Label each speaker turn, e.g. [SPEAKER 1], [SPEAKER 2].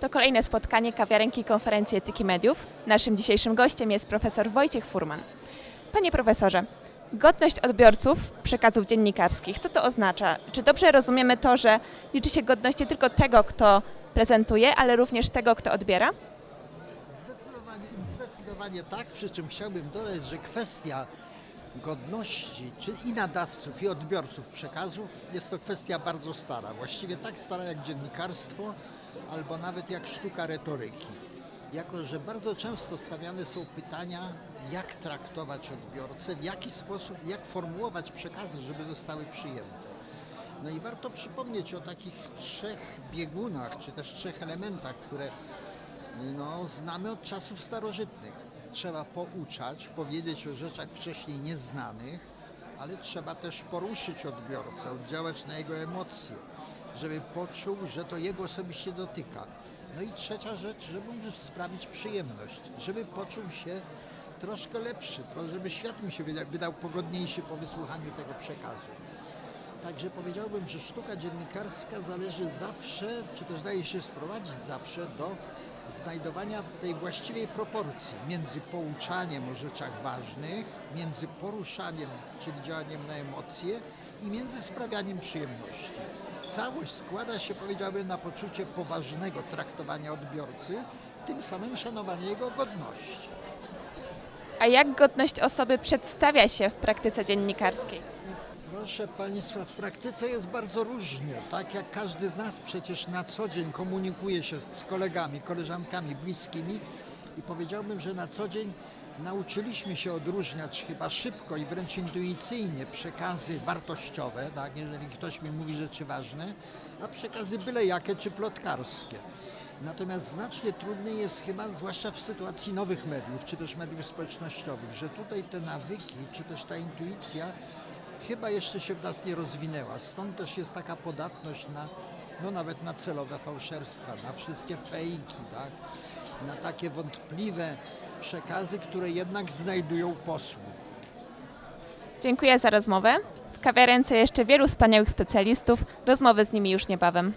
[SPEAKER 1] To kolejne spotkanie kawiarenki konferencji etyki mediów. Naszym dzisiejszym gościem jest profesor Wojciech Furman. Panie profesorze, godność odbiorców przekazów dziennikarskich, co to oznacza? Czy dobrze rozumiemy to, że liczy się godność nie tylko tego, kto prezentuje, ale również tego, kto odbiera?
[SPEAKER 2] Zdecydowanie, zdecydowanie tak, przy czym chciałbym dodać, że kwestia godności czy i nadawców, i odbiorców przekazów jest to kwestia bardzo stara. Właściwie tak stara jak dziennikarstwo, albo nawet jak sztuka retoryki. Jako, że bardzo często stawiane są pytania, jak traktować odbiorcę, w jaki sposób, jak formułować przekazy, żeby zostały przyjęte. No i warto przypomnieć o takich trzech biegunach, czy też trzech elementach, które no, znamy od czasów starożytnych. Trzeba pouczać, powiedzieć o rzeczach wcześniej nieznanych, ale trzeba też poruszyć odbiorcę, oddziałać na jego emocje, żeby poczuł, że to jego osobiście dotyka. No i trzecia rzecz, żeby mu sprawić przyjemność, żeby poczuł się troszkę lepszy, żeby świat mu się wydał, wydał pogodniejszy po wysłuchaniu tego przekazu. Także powiedziałbym, że sztuka dziennikarska zależy zawsze, czy też daje się sprowadzić zawsze do znajdowania tej właściwej proporcji między pouczaniem o rzeczach ważnych, między poruszaniem, czyli działaniem na emocje i między sprawianiem przyjemności. Całość składa się, powiedziałbym, na poczucie poważnego traktowania odbiorcy, tym samym szanowania jego godności.
[SPEAKER 1] A jak godność osoby przedstawia się w praktyce dziennikarskiej?
[SPEAKER 2] Proszę Państwa, w praktyce jest bardzo różnie. Tak jak każdy z nas przecież na co dzień komunikuje się z kolegami, koleżankami, bliskimi i powiedziałbym, że na co dzień nauczyliśmy się odróżniać chyba szybko i wręcz intuicyjnie przekazy wartościowe, tak, jeżeli ktoś mi mówi rzeczy ważne, a przekazy byle jakie czy plotkarskie. Natomiast znacznie trudniej jest chyba, zwłaszcza w sytuacji nowych mediów, czy też mediów społecznościowych, że tutaj te nawyki, czy też ta intuicja chyba jeszcze się w nas nie rozwinęła. Stąd też jest taka podatność na, no nawet na celowe fałszerstwa, na wszystkie fejki, tak? na takie wątpliwe przekazy, które jednak znajdują posłów.
[SPEAKER 1] Dziękuję za rozmowę. W kawiarence jeszcze wielu wspaniałych specjalistów. Rozmowy z nimi już niebawem.